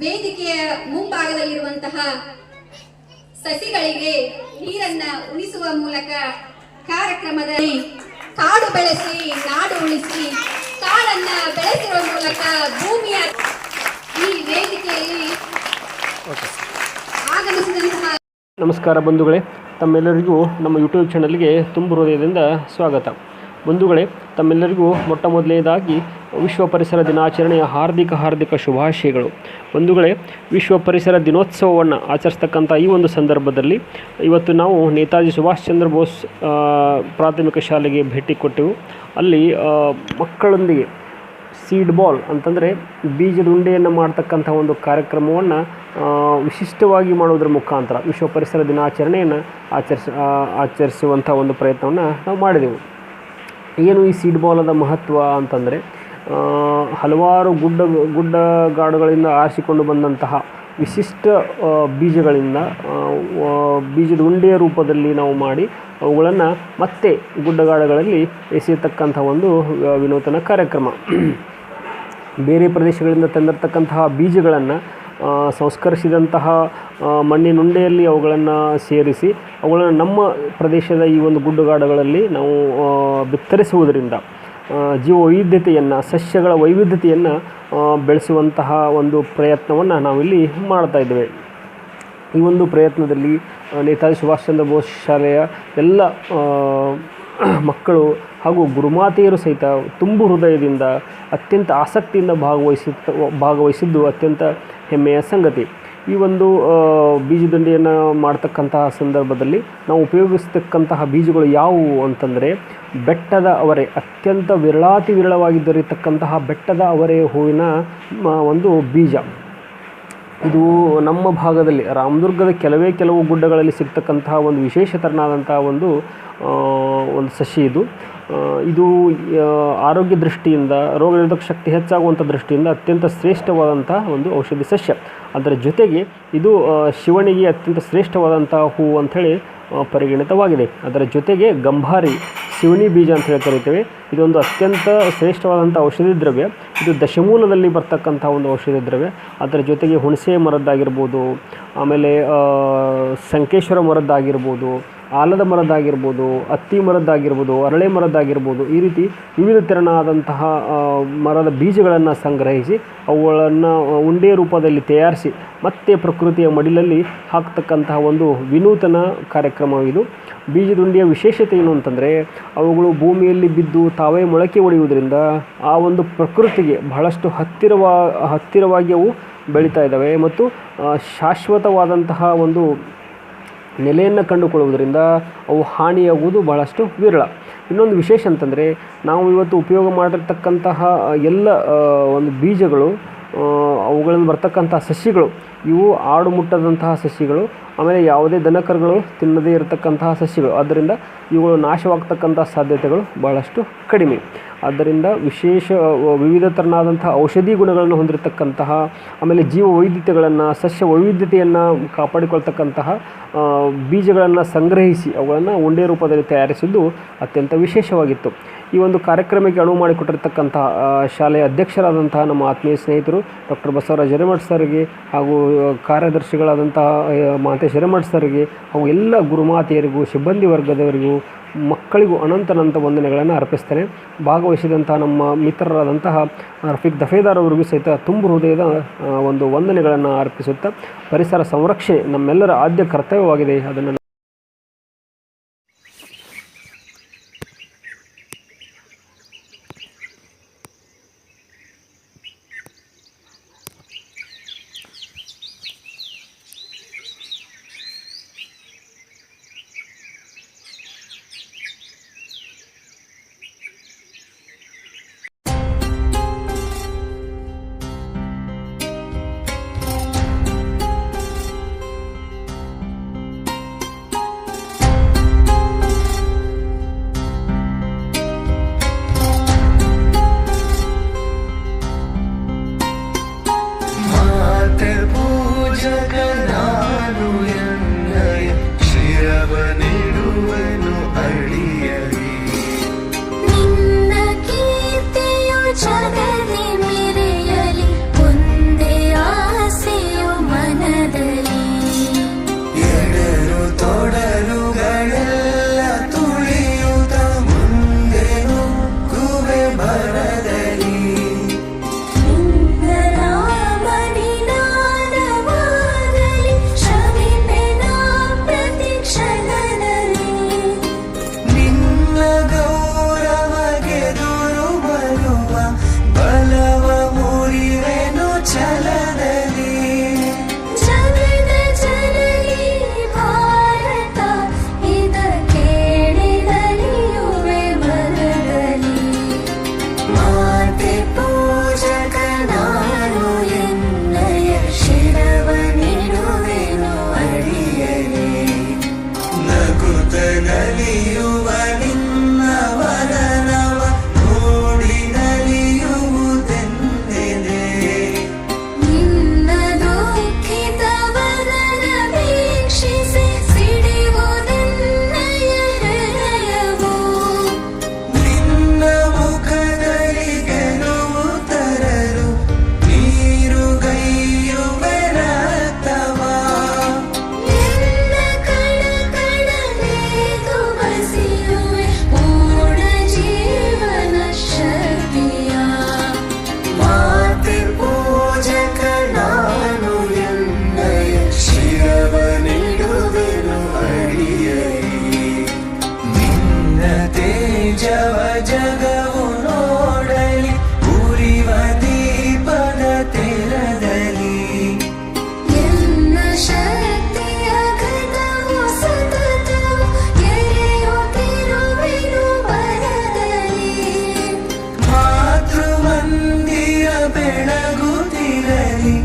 ವೇದಿಕೆಯ ಮುಂಭಾಗದಲ್ಲಿರುವಂತಹ ಸಸಿಗಳಿಗೆ ನೀರನ್ನ ಉಣಿಸುವ ಮೂಲಕ ಕಾರ್ಯಕ್ರಮದಲ್ಲಿ ಕಾಡು ಬೆಳೆಸಿ, ನಾಡು ಉಳಿಸಿ ಕಾಡನ್ನ ಬೆಳೆಸಿರುವ ಮೂಲಕ ಭೂಮಿಯ ಈ ವೇದಿಕೆಯಲ್ಲಿ ಆಗಮಿಸಿದಂತಹ ನಮಸ್ಕಾರ ಬಂಧುಗಳೇ, ತಮ್ಮೆಲ್ಲರಿಗೂ ನಮ್ಮ ಯೂಟ್ಯೂಬ್ ಚಾನಲ್ಗೆ ತುಂಬ ಹೃದಯದಿಂದ ಸ್ವಾಗತ. ಬಂಧುಗಳೇ, ತಮ್ಮೆಲ್ಲರಿಗೂ ಮೊಟ್ಟ ಮೊದಲನೇದಾಗಿ ವಿಶ್ವ ಪರಿಸರ ದಿನಾಚರಣೆಯ ಹಾರ್ದಿಕ ಹಾರ್ದಿಕ ಶುಭಾಶಯಗಳು. ಬಂಧುಗಳೇ, ವಿಶ್ವ ಪರಿಸರ ದಿನೋತ್ಸವವನ್ನು ಆಚರಿಸ್ತಕ್ಕಂಥ ಈ ಒಂದು ಸಂದರ್ಭದಲ್ಲಿ ಇವತ್ತು ನಾವು ನೇತಾಜಿ ಸುಭಾಷ್ ಚಂದ್ರ ಬೋಸ್ ಪ್ರಾಥಮಿಕ ಶಾಲೆಗೆ ಭೇಟಿ ಕೊಟ್ಟೆವು. ಅಲ್ಲಿ ಮಕ್ಕಳೊಂದಿಗೆ ಸೀಡ್ ಬಾಲ್ ಅಂತಂದರೆ ಬೀಜದ ಉಂಡೆಯನ್ನು ಮಾಡ್ತಕ್ಕಂಥ ಒಂದು ಕಾರ್ಯಕ್ರಮವನ್ನು ವಿಶಿಷ್ಟವಾಗಿ ಮಾಡೋದ್ರ ಮುಖಾಂತರ ವಿಶ್ವ ಪರಿಸರ ದಿನಾಚರಣೆಯನ್ನು ಆಚರಿಸ ಆಚರಿಸುವಂಥ ಒಂದು ಪ್ರಯತ್ನವನ್ನು ನಾವು ಮಾಡಿದೆವು. ಏನು ಈ ಸೀಡ್ ಬಾಲದ ಮಹತ್ವ ಅಂತಂದರೆ ಹಲವಾರು ಗುಡ್ಡ, ಗುಡ್ಡಗಾಡುಗಳಿಂದ ಆರಿಸಿಕೊಂಡು ಬಂದಂತಹ ವಿಶಿಷ್ಟ ಬೀಜಗಳಿಂದ ಬೀಜದ ಉಂಡೆಯ ರೂಪದಲ್ಲಿ ನಾವು ಮಾಡಿ ಅವುಗಳನ್ನು ಮತ್ತೆ ಗುಡ್ಡಗಾಡುಗಳಲ್ಲಿ ಎಸೆಯತಕ್ಕಂಥ ಒಂದು ವಿನೂತನ ಕಾರ್ಯಕ್ರಮ. ಬೇರೆ ಪ್ರದೇಶಗಳಿಂದ ತಂದಿರತಕ್ಕಂತಹ ಬೀಜಗಳನ್ನು ಸಂಸ್ಕರಿಸಿದಂತಹ ಮಣ್ಣಿನುಂಡೆಯಲ್ಲಿ ಅವುಗಳನ್ನು ಸೇರಿಸಿ, ಅವುಗಳನ್ನು ನಮ್ಮ ಪ್ರದೇಶದ ಈ ಒಂದು ಗುಡ್ಡಗಾಡುಗಳಲ್ಲಿ ನಾವು ಬಿತ್ತರಿಸುವುದರಿಂದ ಜೀವ ವೈವಿಧ್ಯತೆಯನ್ನು ಸಸ್ಯಗಳ ವೈವಿಧ್ಯತೆಯನ್ನು ಬೆಳೆಸುವಂತಹ ಒಂದು ಪ್ರಯತ್ನವನ್ನು ನಾವಿಲ್ಲಿ ಮಾಡ್ತಾ ಇದ್ದೇವೆ. ಈ ಒಂದು ಪ್ರಯತ್ನದಲ್ಲಿ ನೇತಾಜಿ ಸುಭಾಷ್ ಚಂದ್ರ ಬೋಸ್ ಶಾಲೆಯ ಎಲ್ಲ ಮಕ್ಕಳು ಹಾಗೂ ಗುರುಮಾತೆಯರು ಸಹಿತ ತುಂಬು ಹೃದಯದಿಂದ ಅತ್ಯಂತ ಆಸಕ್ತಿಯಿಂದ ಭಾಗವಹಿಸುತ್ತ ಭಾಗವಹಿಸಿದ್ದು ಅತ್ಯಂತ ಹೆಮ್ಮೆಯ ಸಂಗತಿ. ಈ ಒಂದು ಬೀಜದಂಡಿಯನ್ನು ಮಾಡ್ತಕ್ಕಂತಹ ಸಂದರ್ಭದಲ್ಲಿ ನಾವು ಉಪಯೋಗಿಸ್ತಕ್ಕಂತಹ ಬೀಜಗಳು ಯಾವುವು ಅಂತಂದರೆ, ಬೆಟ್ಟದ ಅವರೆ, ಅತ್ಯಂತ ವಿರಳಾತಿ ವಿರಳವಾಗಿ ದೊರೆಯತಕ್ಕಂತಹ ಬೆಟ್ಟದ ಅವರೆ ಹೂವಿನ ಒಂದು ಬೀಜ. ಇದು ನಮ್ಮ ಭಾಗದಲ್ಲಿ, ರಾಮದುರ್ಗದ ಕೆಲವೇ ಕೆಲವು ಗುಡ್ಡಗಳಲ್ಲಿ ಸಿಗ್ತಕ್ಕಂತಹ ಒಂದು ವಿಶೇಷ ಒಂದು ಒಂದು ಸಸಿ ಇದು. ಇದು ಆರೋಗ್ಯ ದೃಷ್ಟಿಯಿಂದ, ರೋಗ ನಿರೋಧಕ ಶಕ್ತಿ ಹೆಚ್ಚಾಗುವಂಥ ದೃಷ್ಟಿಯಿಂದ ಅತ್ಯಂತ ಶ್ರೇಷ್ಠವಾದಂಥ ಒಂದು ಔಷಧಿ ಸಸ್ಯ. ಅದರ ಜೊತೆಗೆ ಇದು ಶಿವನಿಗೆ ಅತ್ಯಂತ ಶ್ರೇಷ್ಠವಾದಂಥ ಹೂವು ಅಂಥೇಳಿ ಪರಿಗಣಿತವಾಗಿದೆ. ಅದರ ಜೊತೆಗೆ ಗಂಭಾರಿ ಶಿವನಿ ಬೀಜ ಅಂತ ಹೇಳಿ ಕರಿತೇವೆ. ಇದೊಂದು ಅತ್ಯಂತ ಶ್ರೇಷ್ಠವಾದಂಥ ಔಷಧಿ ದ್ರವ್ಯ. ಇದು ದಶಮೂಲದಲ್ಲಿ ಬರ್ತಕ್ಕಂಥ ಒಂದು ಔಷಧಿ ದ್ರವ್ಯ. ಅದರ ಜೊತೆಗೆ ಹುಣಸೆ ಮರದ್ದಾಗಿರ್ಬೋದು, ಆಮೇಲೆ ಸಂಕೇಶ್ವರ ಮರದ್ದಾಗಿರ್ಬೋದು ಆಲದ ಮರದ್ದಾಗಿರ್ಬೋದು, ಅತ್ತಿ ಮರದ್ದಾಗಿರ್ಬೋದು, ಅರಳೆ ಮರದ್ದಾಗಿರ್ಬೋದು, ಈ ರೀತಿ ವಿವಿಧ ತೆರನಾದಂತಹ ಮರದ ಬೀಜಗಳನ್ನು ಸಂಗ್ರಹಿಸಿ ಅವುಗಳನ್ನು ಉಂಡೆ ರೂಪದಲ್ಲಿ ತಯಾರಿಸಿ ಮತ್ತೆ ಪ್ರಕೃತಿಯ ಮಡಿಲಲ್ಲಿ ಹಾಕ್ತಕ್ಕಂತಹ ಒಂದು ವಿನೂತನ ಕಾರ್ಯಕ್ರಮವಿದು. ಬೀಜದುಂಡಿಯ ವಿಶೇಷತೆ ಏನು ಅಂತಂದರೆ, ಅವುಗಳು ಭೂಮಿಯಲ್ಲಿ ಬಿದ್ದು ತಾವೇ ಮೊಳಕೆ ಒಡೆಯುವುದರಿಂದ ಆ ಒಂದು ಪ್ರಕೃತಿಗೆ ಬಹಳಷ್ಟು ಹತ್ತಿರವಾ, ಹತ್ತಿರವಾಗಿ ಅವು ಬೆಳೀತಾ ಇದ್ದಾವೆ ಮತ್ತು ಶಾಶ್ವತವಾದಂತಹ ಒಂದು ನೆಲೆಯನ್ನು ಕಂಡುಕೊಳ್ಳುವುದರಿಂದ ಅವು ಹಾನಿಯಾಗುವುದು ಬಹಳಷ್ಟು ವಿರಳ. ಇನ್ನೊಂದು ವಿಶೇಷ ಅಂತಂದರೆ ನಾವು ಇವತ್ತು ಉಪಯೋಗ ಮಾಡಿರ್ತಕ್ಕಂತಹ ಎಲ್ಲ ಒಂದು ಬೀಜಗಳು ಅವುಗಳಿಂದ ಬರ್ತಕ್ಕಂಥ ಸಸಿಗಳು, ಇವು ಆಡು ಮುಟ್ಟದಂತಹ ಸಸಿಗಳು, ಆಮೇಲೆ ಯಾವುದೇ ದನಕರುಗಳು ತಿನ್ನದೇ ಇರತಕ್ಕಂತಹ ಸಸಿಗಳು. ಆದ್ದರಿಂದ ಇವುಗಳು ನಾಶವಾಗ್ತಕ್ಕಂಥ ಸಾಧ್ಯತೆಗಳು ಬಹಳಷ್ಟು ಕಡಿಮೆ. ಆದ್ದರಿಂದ ವಿಶೇಷ ವಿವಿಧ ಥರನಾದಂತಹ ಔಷಧಿ ಗುಣಗಳನ್ನು ಹೊಂದಿರತಕ್ಕಂತಹ, ಆಮೇಲೆ ಜೀವ ವೈವಿಧ್ಯತೆಗಳನ್ನು ಸಸ್ಯ ವೈವಿಧ್ಯತೆಯನ್ನು ಕಾಪಾಡಿಕೊಳ್ತಕ್ಕಂತಹ ಬೀಜಗಳನ್ನು ಸಂಗ್ರಹಿಸಿ ಅವುಗಳನ್ನು ಉಂಡೆ ರೂಪದಲ್ಲಿ ತಯಾರಿಸಿದ್ದು ಅತ್ಯಂತ ವಿಶೇಷವಾಗಿತ್ತು. ಈ ಒಂದು ಕಾರ್ಯಕ್ರಮಕ್ಕೆ ಅನುವು ಮಾಡಿಕೊಟ್ಟಿರ್ತಕ್ಕಂತಹ ಶಾಲೆಯ ಅಧ್ಯಕ್ಷರಾದಂತಹ ನಮ್ಮ ಆತ್ಮೀಯ ಸ್ನೇಹಿತರು ಡಾಕ್ಟರ್ ಬಸವರಾಜ್ ಹಿರೇಮಠ್ ಸರ್ಗೆ ಹಾಗೂ ಕಾರ್ಯದರ್ಶಿಗಳಾದಂತಹ ಮಾತೇಶ್ ಹಿರೇಮಠ್ ಸರ್ಗೆ ಹಾಗೂ ಎಲ್ಲ ಗುರುಮಾತೆಯರಿಗೂ, ಸಿಬ್ಬಂದಿ ವರ್ಗದವರಿಗೂ, ಮಕ್ಕಳಿಗೂ ಅನಂತನಂತ ವಂದನೆಗಳನ್ನು ಅರ್ಪಿಸ್ತೇನೆ. ಭಾಗವಹಿಸಿದಂತಹ ನಮ್ಮ ಮಿತ್ರರಾದಂತಹ ರಫೀಕ್ ದಫೇದಾರ್ ಅವರಿಗೂ ಸಹಿತ ತುಂಬು ಹೃದಯದ ಒಂದು ವಂದನೆಗಳನ್ನು ಅರ್ಪಿಸುತ್ತಾ, ಪರಿಸರ ಸಂರಕ್ಷಣೆ ನಮ್ಮೆಲ್ಲರ ಆದ್ಯ ಕರ್ತವ್ಯವಾಗಿದೆ. ಅದನ್ನು ಬೆಳಗುತ್ತಿರಲಿ